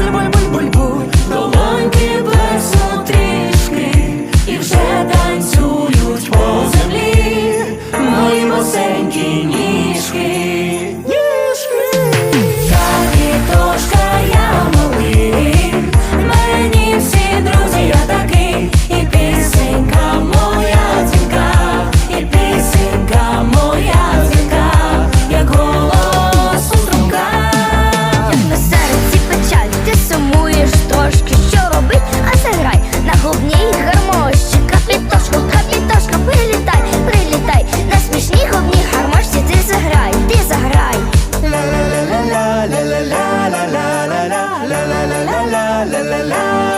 буль буль буль буль буль долоньки. la la la.